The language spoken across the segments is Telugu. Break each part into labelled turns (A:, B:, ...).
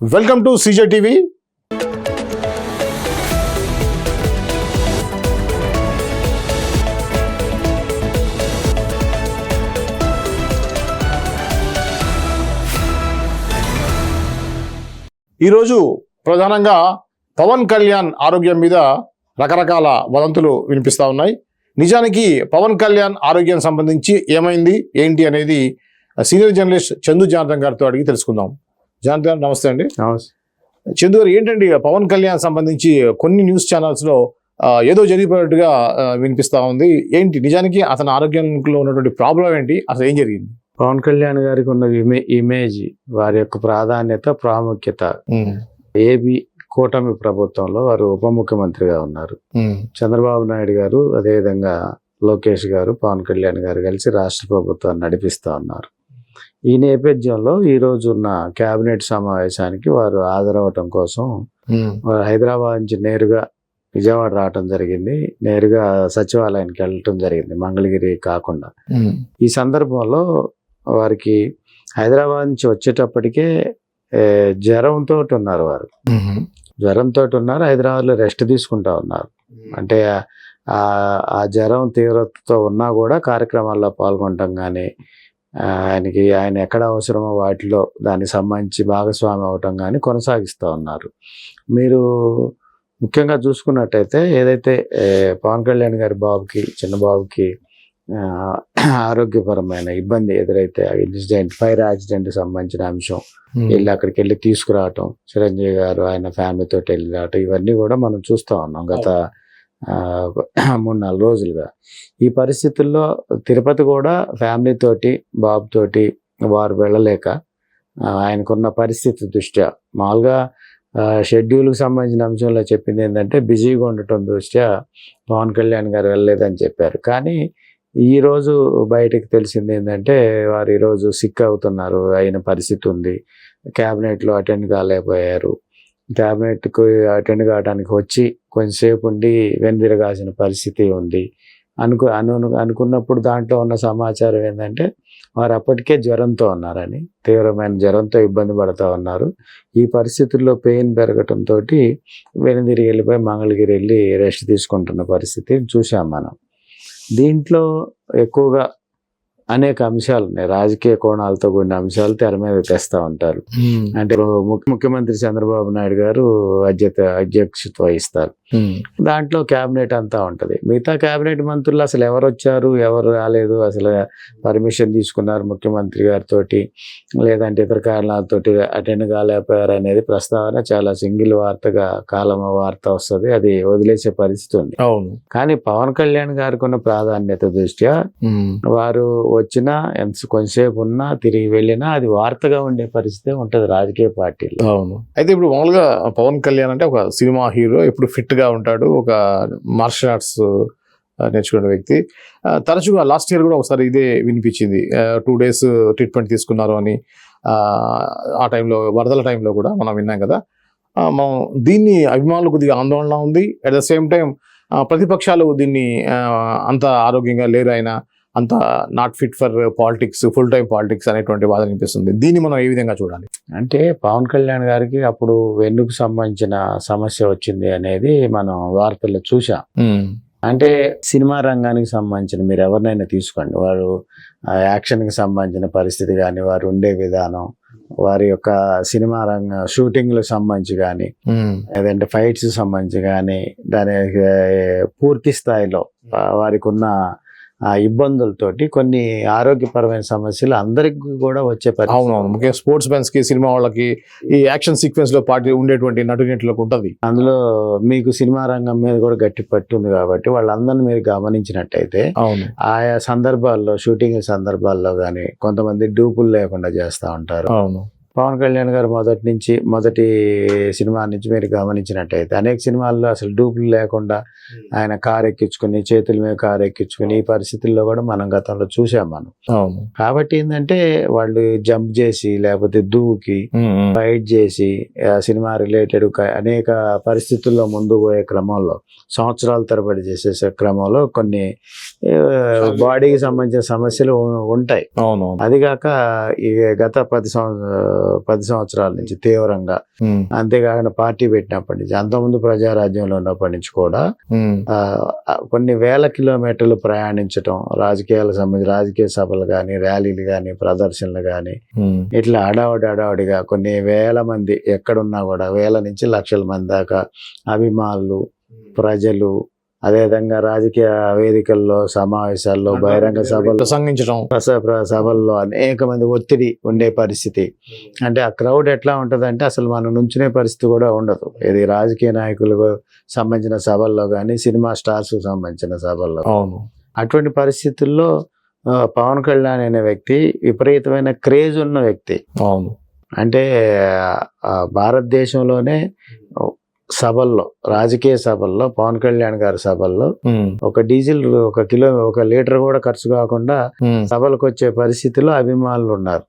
A: Welcome to CJ TV. ఈరోజు ప్రధానంగా పవన్ కళ్యాణ్ ఆరోగ్యం మీద రకరకాల వదంతులు వినిపిస్తా ఉన్నాయి. నిజానికి పవన్ కళ్యాణ్ ఆరోగ్యం సంబంధించి ఏమైంది ఏంటి అనేది సీనియర్ జర్నలిస్ట్ చందు జనార్దన్ గారితో అడిగి తెలుసుకుందాం. జనార్దన్ గారు నమస్తే అండి. చందు గారు ఏంటండి పవన్ కళ్యాణ్ సంబంధించి కొన్ని న్యూస్ ఛానల్స్లో ఆ, ఏదో జరిగిపోయినట్టుగా వినిపిస్తా ఉంది. ఏంటి నిజానికి అతని ఆరోగ్యంలో ఉన్నటువంటి ప్రాబ్లం ఏంటి? అసలు ఏం జరిగింది?
B: పవన్ కళ్యాణ్ గారికి ఉన్న ఇమే ఇమేజ్ వారి యొక్క ప్రాధాన్యత ప్రాముఖ్యత. ఏబి కూటమి ప్రభుత్వంలో వారు ఉప ముఖ్యమంత్రిగా ఉన్నారు. చంద్రబాబు నాయుడు గారు అదేవిధంగా లోకేష్ గారు పవన్ కళ్యాణ్ గారు కలిసి రాష్ట్ర ప్రభుత్వాన్ని నడిపిస్తూ ఉన్నారు. ఈ నేపథ్యంలో ఈ రోజు ఉన్న కేబినెట్ సమావేశానికి వారు హాజరవటం కోసం వారు హైదరాబాద్ నుంచి నేరుగా విజయవాడ రావటం జరిగింది. నేరుగా సచివాలయానికి వెళ్ళటం జరిగింది. మంగళగిరి కాకుండా. ఈ సందర్భంలో వారికి హైదరాబాద్ నుంచి వచ్చేటప్పటికే జ్వరంతో ఉన్నారు వారు. జ్వరంతో ఉన్నారు. హైదరాబాద్లో రెస్ట్ తీసుకుంటా ఉన్నారు. అంటే ఆ ఆ జ్వరం తీవ్రతతో ఉన్నా కూడా కార్యక్రమాల్లో పాల్గొనటం కానీ ఆయనకి ఆయన ఎక్కడ అవసరమో వాటిలో దానికి సంబంధించి భాగస్వామి అవటం కానీ కొనసాగిస్తూ ఉన్నారు. మీరు ముఖ్యంగా చూసుకున్నట్టయితే ఏదైతే పవన్ కళ్యాణ్ గారి బాబుకి చిన్న బాబుకి ఆరోగ్యపరమైన ఇబ్బంది ఎదురైతే ఇన్సిడెంట్ ఫైర్ యాక్సిడెంట్ సంబంధించిన అంశం వెళ్ళి అక్కడికి వెళ్ళి తీసుకురావటం చిరంజీవి గారు ఆయన ఫ్యామిలీ తోటి వెళ్ళి రావటం ఇవన్నీ కూడా మనం చూస్తూ ఉన్నాం. గత మూడు నాలుగు రోజులుగా. ఈ పరిస్థితుల్లో తిరుపతి కూడా ఫ్యామిలీతోటి బాబుతోటి వారు వెళ్ళలేక ఆయనకున్న పరిస్థితి దృష్ట్యా. మామూలుగా షెడ్యూల్కి సంబంధించిన అంశంలో చెప్పింది ఏంటంటే బిజీగా ఉండటం దృష్ట్యా పవన్ కళ్యాణ్ గారు వెళ్ళలేదని చెప్పారు. కానీ ఈ రోజు బయటకు తెలిసింది ఏంటంటే వారు ఈరోజు సిక్ అవుతున్నారు అయిన పరిస్థితి ఉంది. క్యాబినెట్లో అటెండ్ కాలేకపోయారు. క్యాబినెట్కు అటెండ్ కావడానికి వచ్చి కొంచెంసేపు ఉండి వెనుదిరగాల్సిన పరిస్థితి ఉంది. అనుకు అను అనుకున్నప్పుడు దాంట్లో ఉన్న సమాచారం ఏంటంటే వారు అప్పటికే జ్వరంతో ఉన్నారని తీవ్రమైన జ్వరంతో ఇబ్బంది పడుతూ ఉన్నారు. ఈ పరిస్థితుల్లో పెయిన్ పెరగటంతో వెనుదిరిగి వెళ్ళిపోయి మంగళగిరి వెళ్ళి రెస్ట్ తీసుకుంటున్న పరిస్థితి చూసాం మనం. దీంట్లో ఎక్కువగా అనేక అంశాలు ఉన్నాయి. రాజకీయ కోణాలతో కూడిన అంశాలు తెర మీద తెస్తూ ఉంటారు. అంటే ముఖ్యమంత్రి చంద్రబాబు నాయుడు గారు అధ్యత అధ్యక్షత వహిస్తారు. దాంట్లో కేబినెట్ అంతా ఉంటది. మిగతా కేబినెట్ మంత్రులు అసలు ఎవరు వచ్చారు ఎవరు రాలేదు అసలు పర్మిషన్ తీసుకున్నారు ముఖ్యమంత్రి గారితో లేదంటే ఇతర కారణాలతోటి అటెండ్ కాలేకపోయారు అనేది ప్రస్తావన చాలా సింగిల్ వార్తగా కాలమ వార్త వస్తుంది. అది వదిలేసే పరిస్థితి ఉంది.
A: అవును.
B: కానీ పవన్ కళ్యాణ్ గారికి ఉన్న ప్రాధాన్యత దృష్ట్యా వారు వచ్చినా ఎంత కొంతసేపు ఉన్నా తిరిగి వెళ్ళినా అది వార్తగా ఉండే పరిస్థితి ఉంటుంది రాజకీయ పార్టీలో
A: అవును. అయితే ఇప్పుడు మామూలుగా పవన్ కళ్యాణ్ అంటే ఒక సినిమా హీరో ఎప్పుడు ఫిట్గా ఉంటాడు ఒక మార్షల్ ఆర్ట్స్ నేర్చుకునే వ్యక్తి. తరచుగా లాస్ట్ ఇయర్ కూడా ఒకసారి ఇదే వినిపించింది. టూ డేస్ ట్రీట్మెంట్ తీసుకున్నారు అని ఆ, టైంలో వరదల టైంలో కూడా మనం విన్నాం కదా. మనం దీన్ని అభిమానులు కొద్దిగా ఆందోళన ఉంది. అట్ ద సేమ్ టైం ప్రతిపక్షాలు దీన్ని అంత ఆరోగ్యంగా లేరు ఆయన అంత not fit for politics full time politics అనేటువంటి వాదన వినిపిస్తుంది దీన్ని మనం ఏ విధంగా చూడాలి?
B: అంటే పవన్ కళ్యాణ్ గారికి అప్పుడు వెన్నుకు సంబంధించిన సమస్య వచ్చింది అనేది మనం వార్తల్లో చూసాం అంటే సినిమా రంగానికి సంబంధించిన మీరు ఎవరినైనా తీసుకోండి. వారు యాక్షన్కి సంబంధించిన పరిస్థితి కానీ వారు ఉండే విధానం వారి యొక్క సినిమా రంగ షూటింగ్లకు సంబంధించి కానీ లేదంటే ఫైట్స్ సంబంధించి కానీ దాని పూర్తి స్థాయిలో వారికి ఉన్న ఇబ్బందులతోటి కొన్ని ఆరోగ్యపరమైన సమస్యలు అందరికి కూడా వచ్చే పరిస్థితి.
A: అవునవును. ముఖ్యంగా స్పోర్ట్స్కి సినిమా వాళ్ళకి ఈ యాక్షన్ సీక్వెన్స్లో పార్టీ ఉండేటువంటి నటునటులకు ఉంటది.
B: అందులో మీకు సినిమా రంగం మీద కూడా గట్టి పట్టు ఉంది కాబట్టి వాళ్ళందరినీ మీరు గమనించినట్టయితే
A: అవును.
B: ఆయా సందర్భాల్లో షూటింగ్ సందర్భాల్లో కానీ కొంతమంది డూపులు లేకుండా చేస్తూ ఉంటారు.
A: అవును.
B: పవన్ కళ్యాణ్ గారు మొదటి నుంచి మొదటి సినిమా నుంచి మీరు గమనించినట్టయితే అనేక సినిమాల్లో అసలు డూపులు లేకుండా ఆయన కారు ఎక్కించుకుని చేతుల మీద కారు ఎక్కించుకుని ఈ పరిస్థితుల్లో కూడా మనం గతంలో చూసాం మనం. కాబట్టి ఏంటంటే వాళ్ళు జంప్ చేసి లేకపోతే దూకి ఫైట్ చేసి ఆ సినిమా రిలేటెడ్ అనేక పరిస్థితుల్లో ముందు పోయే క్రమంలో సంవత్సరాల తరబడి చేసే క్రమంలో కొన్ని బాడీకి సంబంధించిన సమస్యలు ఉంటాయి.
A: అవును
B: అది కాక ఈ గత పది సంవత్సరాల పది సంవత్సరాల నుంచి తీవ్రంగా. అంతేకాకుండా పార్టీ పెట్టినప్పటి నుంచి అంతకుముందు ప్రజారాజ్యంలో ఉన్నప్పటి నుంచి కూడా కొన్ని వేల కిలోమీటర్లు ప్రయాణించటం రాజకీయాలకు సంబంధించి రాజకీయ సభలు కానీ ర్యాలీలు కానీ ప్రదర్శనలు కానీ ఇట్లా అడావడి అడావడిగా కొన్ని వేల మంది ఎక్కడున్నా కూడా వేల నుంచి లక్షల మంది దాకా అభిమానులు ప్రజలు అదేవిధంగా రాజకీయ వేదికల్లో సమావేశాల్లో బహిరంగ సభల్లో
A: ప్రసంగించడం.
B: ప్రస- ప్ర- సభల్లో అనేక మంది ఒత్తిడి ఉండే పరిస్థితి. అంటే ఆ క్రౌడ్ ఎట్లా ఉంటదంటే అసలు మనం నుంచునే పరిస్థితి కూడా ఉండదు. ఇది రాజకీయ నాయకులకు సంబంధించిన సభల్లో కానీ సినిమా స్టార్స్ సంబంధించిన సభల్లో
A: అవును.
B: అటువంటి పరిస్థితుల్లో పవన్ కళ్యాణ్ అనే వ్యక్తి విపరీతమైన క్రేజ్ ఉన్న వ్యక్తి.
A: అవును.
B: అంటే భారతదేశంలోనే సభల్లో రాజకీయ సభల్లో పవన్ కళ్యాణ్ గారి సభల్లో ఒక డీజిల్ ఒక కిలో ఒక లీటర్ కూడా ఖర్చు కాకుండా సభలకు వచ్చే పరిస్థితిలో అభిమానులు ఉన్నారు.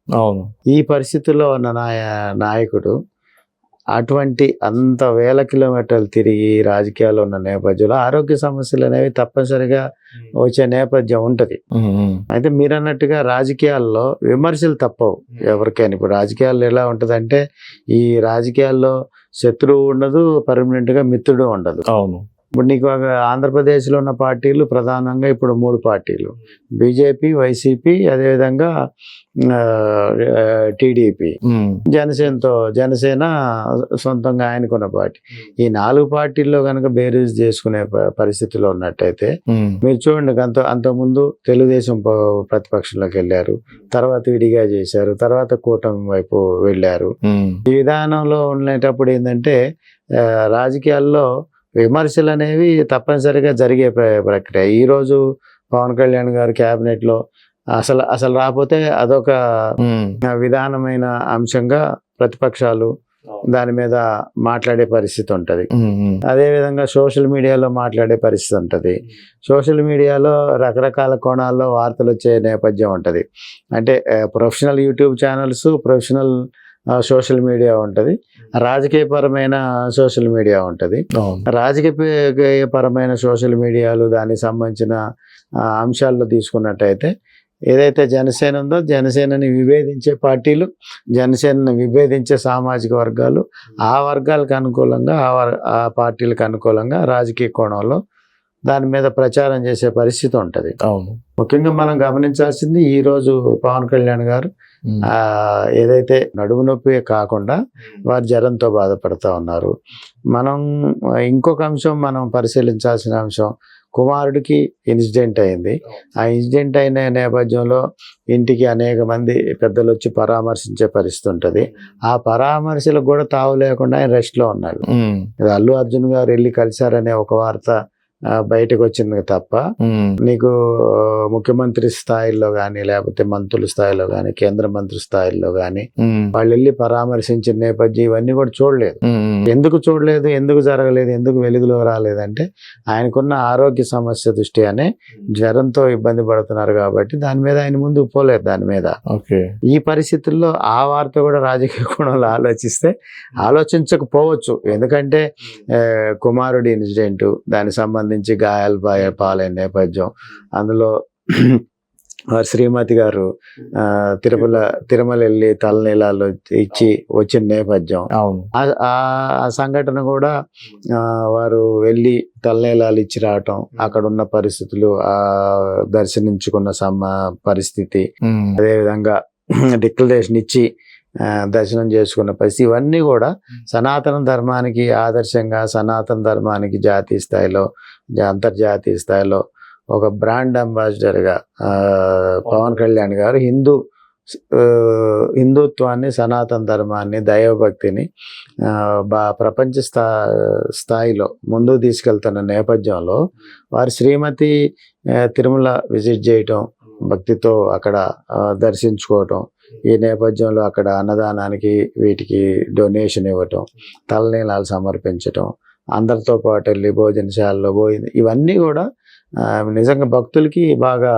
B: ఈ పరిస్థితుల్లో ఉన్న నాయ నాయకుడు అటువంటి అంత వేల కిలోమీటర్లు తిరిగి రాజకీయాల్లో ఉన్న నేపథ్యంలో ఆరోగ్య సమస్యలు అనేవి తప్పనిసరిగా వచ్చే నేపథ్యం ఉంటది. అయితే మీరు అన్నట్టుగా రాజకీయాల్లో విమర్శలు తప్పవు ఎవరికైనా. ఇప్పుడు రాజకీయాల్లో ఎలా ఉంటదంటే ఈ రాజకీయాల్లో శత్రువు ఉండదు పర్మనెంట్గా మిత్రుడు ఉండదు.
A: అవును.
B: ఇప్పుడు నీకు ఆంధ్రప్రదేశ్లో ఉన్న పార్టీలు ప్రధానంగా ఇప్పుడు మూడు పార్టీలు. బీజేపీ వైసీపీ అదేవిధంగా టీడీపీ. జనసేనతో జనసేన సొంతంగా ఆయనకున్న పార్టీ. ఈ నాలుగు పార్టీల్లో కనుక బేరీజ్ చేసుకునే పరిస్థితిలో ఉన్నట్టయితే మీరు చూడండి అంత అంతకుముందు తెలుగుదేశం ప్రతిపక్షంలోకి వెళ్ళారు. తర్వాత విడిగా చేశారు. తర్వాత కూటమి వైపు వెళ్ళారు. ఈ విధానంలో ఉండేటప్పుడు ఏంటంటే రాజకీయాల్లో విమర్శలు అనేవి తప్పనిసరిగా జరిగే ప్ర- ప్రక్రియ. ఈ రోజు పవన్ కళ్యాణ్ గారు కేబినెట్లో అసలు అసలు రాకపోతే అదొక విధానమైన అంశంగా ప్రతిపక్షాలు దాని మీద మాట్లాడే పరిస్థితి ఉంటది.
A: ఉమ్, ఉమ్,
B: అదే విధంగా సోషల్ మీడియాలో మాట్లాడే పరిస్థితి ఉంటది. సోషల్ మీడియాలో రకరకాల కోణాల్లో వార్తలు వచ్చే నేపథ్యం ఉంటది. అంటే professional YouTube channels professional social media ఉంటది. రాజకీయపరమైన సోషల్ మీడియా ఉంటది. రాజకీయపరమైన సోషల్ మీడియాలు దానికి సంబంధించిన అంశాల్లో తీసుకున్నట్టయితే ఏదైతే జనసేన ఉందో జనసేనని విభేదించే పార్టీలు జనసేనని విభేదించే సామాజిక వర్గాలు ఆ వర్గాలకు అనుకూలంగా ఆ వర్- ఆ పార్టీలకు అనుకూలంగా రాజకీయ కోణంలో దాని మీద ప్రచారం చేసే పరిస్థితి ఉంటది.
A: అవును.
B: ముఖ్యంగా మనం గమనించాల్సింది ఈ రోజు పవన్ కళ్యాణ్ గారు ఏదైతే నడుము నొప్పి కాకుండా వారు జ్వరంతో బాధపడుతూ ఉన్నారు. మనం ఇంకొక అంశం మనం పరిశీలించాల్సిన అంశం కుమారుడికి ఇన్సిడెంట్ అయింది. ఆ ఇన్సిడెంట్ అయిన నేపథ్యంలో ఇంటికి అనేక మంది పెద్దలు వచ్చి పరామర్శించే పరిస్థితి ఉంటుంది. ఆ పరామర్శలకు కూడా తావు లేకుండా ఆయన రెస్ట్లో ఉన్నాడు. అల్లు అర్జున్ గారు వెళ్ళి కలిశారనే ఒక వార్త బయటకు వచ్చింది తప్ప. నీకు ముఖ్యమంత్రి స్థాయిలో కానీ లేకపోతే మంత్రుల స్థాయిలో కానీ కేంద్ర మంత్రి స్థాయిలో
A: ఉమ్,
B: వాళ్ళు వెళ్ళి పరామర్శించిన నేపథ్యం ఇవన్నీ కూడా చూడలేదు. ఎందుకు చూడలేదు ఎందుకు జరగలేదు ఎందుకు వెలుగులో రాలేదంటే ఆయనకున్న ఆరోగ్య సమస్య దృష్ట్యానే జ్వరంతో ఇబ్బంది పడుతున్నారు కాబట్టి దాని మీద ఆయన ముందుకు పోలేదు దాని మీద.
A: ఓకే.
B: ఈ పరిస్థితుల్లో ఆ వార్త కూడా రాజకీయ కోణంలో ఆలోచిస్తే ఆలోచించకపోవచ్చు. ఎందుకంటే కుమారుడి ఇన్సిడెంట్ దానికి సంబంధించి గాయాలు పాయ- పాలైన నేపథ్యం. అందులో వారి శ్రీమతి గారు తిరుమల తిరుమల వెళ్ళి తలనీలాలు ఇచ్చి వచ్చిన నేపథ్యం.
A: అవును.
B: ఆ- సంఘటన కూడా వారు వెళ్ళి తలనీలాలు ఇచ్చి రావటం అక్కడ ఉన్న పరిస్థితులు ఆ దర్శనించుకున్న సమ పరిస్థితి. అదేవిధంగా డిక్లరేషన్ ఇచ్చి దర్శనం చేసుకున్న పరిస్థితి. ఇవన్నీ కూడా సనాతన ధర్మానికి ఆదర్శంగా సనాతన ధర్మానికి జాతీయ స్థాయిలో అంతర్జాతీయ స్థాయిలో ఒక బ్రాండ్ అంబాసిడర్గా పవన్ కళ్యాణ్ గారు హిందూ హిందుత్వాన్ని సనాతన ధర్మాన్ని దైవభక్తిని బా ప్రపంచ స్థా స్థాయిలో ముందుకు తీసుకెళ్తున్న నేపథ్యంలో వారి శ్రీమతి తిరుమల విజిట్ చేయటం భక్తితో అక్కడ దర్శించుకోవటం. ఈ నేపథ్యంలో అక్కడ అన్నదానానికి వీటికి డొనేషన్ ఇవ్వటం తలనీలాలు సమర్పించటం అందరితో పాటు వెళ్ళి భోజనశాలలో భోజనం ఇవన్నీ కూడా నిజంగా భక్తులకి బాగా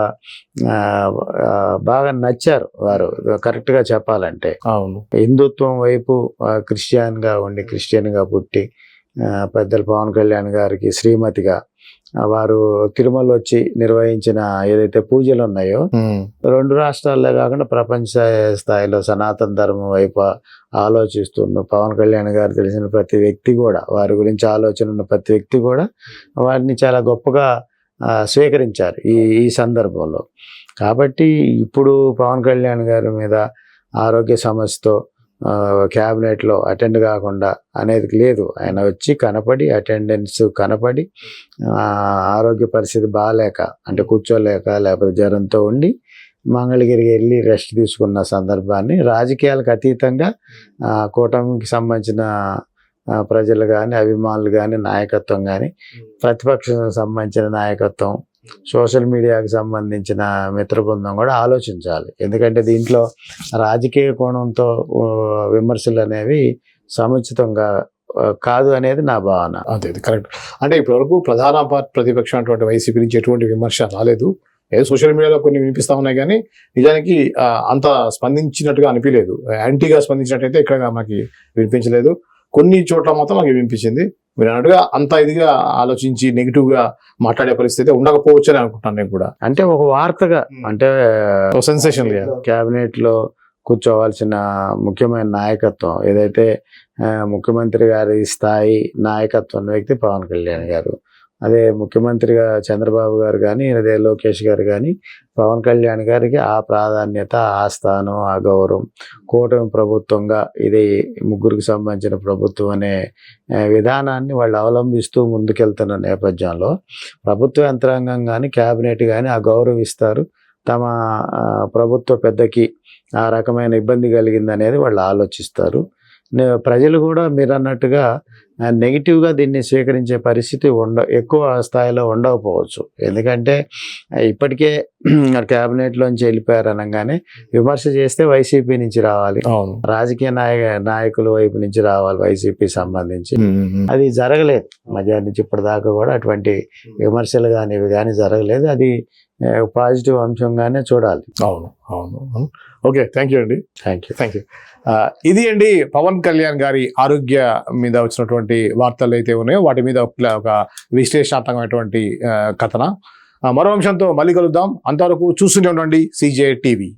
B: బాగా నచ్చారు వారు. కరెక్ట్గా చెప్పాలంటే.
A: అవును.
B: హిందుత్వం వైపు క్రిస్టియన్గా ఉండి క్రిస్టియన్గా పుట్టి పెద్దలు పవన్ కళ్యాణ్ గారికి శ్రీమతిగా వారు తిరుమల వచ్చి నిర్వహించిన ఏదైతే పూజలు ఉన్నాయో రెండు రాష్ట్రాల్లో కాకుండా ప్రపంచ స్థాయిలో సనాతన ధర్మం వైపు ఆలోచిస్తున్న పవన్ కళ్యాణ్ గారు తెలిసిన ప్రతి వ్యక్తి కూడా వారి గురించి ఆలోచన ఉన్న ప్రతి వ్యక్తి కూడా వారిని చాలా గొప్పగా స్వీకరించారు ఈ ఈ సందర్భంలో. కాబట్టి ఇప్పుడు పవన్ కళ్యాణ్ గారి మీద ఆరోగ్య సమస్యతో క్యాబినెట్లో అటెండ్ కాకుండా అనేది లేదు. ఆయన వచ్చి కనపడి అటెండెన్స్ కనపడి ఆరోగ్య పరిస్థితి బాగాలేక అంటే కూర్చోలేక లేకపోతే జ్వరంతో ఉండి మంగళగిరికి వెళ్ళి రెస్ట్ తీసుకున్న సందర్భాన్ని రాజకీయాలకు అతీతంగా కూటమికి సంబంధించిన ప్రజలు కానీ అభిమానులు కానీ నాయకత్వం కానీ ప్రతిపక్షానికి సంబంధించిన నాయకత్వం సోషల్ మీడియాకి సంబంధించిన మిత్ర బృందం కూడా ఆలోచించాలి. ఎందుకంటే దీంట్లో రాజకీయ కోణంతో విమర్శలు అనేవి సముచితంగా కాదు అనేది నా భావన.
A: అదే అది కరెక్ట్. అంటే ఇప్పటివరకు ప్రధాన ప్రతిపక్షం అటువంటి వైసీపీ నుంచి ఎటువంటి విమర్శ రాలేదు. ఏదో సోషల్ మీడియాలో కొన్ని వినిపిస్తా ఉన్నాయి కానీ నిజానికి అంత స్పందించినట్టుగా అనిపించలేదు యాంటీగా స్పందించినట్టయితే ఇక్కడ మనకి వినిపించలేదు. కొన్ని చోట్ల మాత్రం మనకి వినిపించింది. మీరు అన్నట్టుగా అంత ఇదిగా ఆలోచించి నెగిటివ్గా మాట్లాడే పరిస్థితి ఉండకపోవచ్చు అని అనుకుంటాను నేను కూడా.
B: అంటే ఒక వార్తగా అంటే
A: సెన్సేషన్
B: క్యాబినెట్లో కూర్చోవాల్సిన ముఖ్యమైన నాయకత్వం ఏదైతే ముఖ్యమంత్రి గారి స్థాయి నాయకత్వం వ్యక్తి పవన్ కళ్యాణ్ గారు. అదే ముఖ్యమంత్రిగా చంద్రబాబు గారు కానీ అదే లోకేష్ గారు కానీ పవన్ కళ్యాణ్ గారికి ఆ ప్రాధాన్యత ఆ స్థానం ఆ గౌరవం. కూటమి ప్రభుత్వంగా ఇది ముగ్గురికి సంబంధించిన ప్రభుత్వం అనే విధానాన్ని వాళ్ళు అవలంబిస్తూ ముందుకెళ్తున్న నేపథ్యంలో ప్రభుత్వ యంత్రాంగం కానీ క్యాబినెట్ కానీ ఆ గౌరవిస్తారు. తమ ప్రభుత్వ పెద్దకి ఆ రకమైన ఇబ్బంది కలిగింది అనేది వాళ్ళు ఆలోచిస్తారు. ప్రజలు కూడా మీరు అన్నట్టుగా నెగిటివ్గా దీన్ని స్వీకరించే పరిస్థితి ఉండ ఎక్కువ స్థాయిలో ఉండకపోవచ్చు. ఎందుకంటే ఇప్పటికే క్యాబినెట్లోంచి వెళ్ళిపోయారు అనగానే విమర్శ చేస్తే వైసీపీ నుంచి రావాలి. రాజకీయ నాయక నాయకుల వైపు నుంచి రావాలి వైసీపీ సంబంధించి. అది జరగలేదు. మధ్యాహ్నం నుంచి ఇప్పటిదాకా కూడా అటువంటి విమర్శలు కానీ ఇవి కానీ జరగలేదు. అది పాజిటివ్ అంశంగానే చూడాలి.
A: అవును అవును ఓకే థ్యాంక్ యూ అండి.
B: థ్యాంక్ యూ
A: థ్యాంక్ యూ ఇది అండి పవన్ కళ్యాణ్ గారి ఆరోగ్య మీద వచ్చినటువంటి వార్తలు అయితే ఉన్నాయో వాటి మీద ఒక విశ్లేషణాత్మకమైనటువంటి కథన. మరో అంశంతో మళ్ళీ కలుద్దాం. అంతవరకు చూస్తూనే ఉండండి సిజే టీవీ.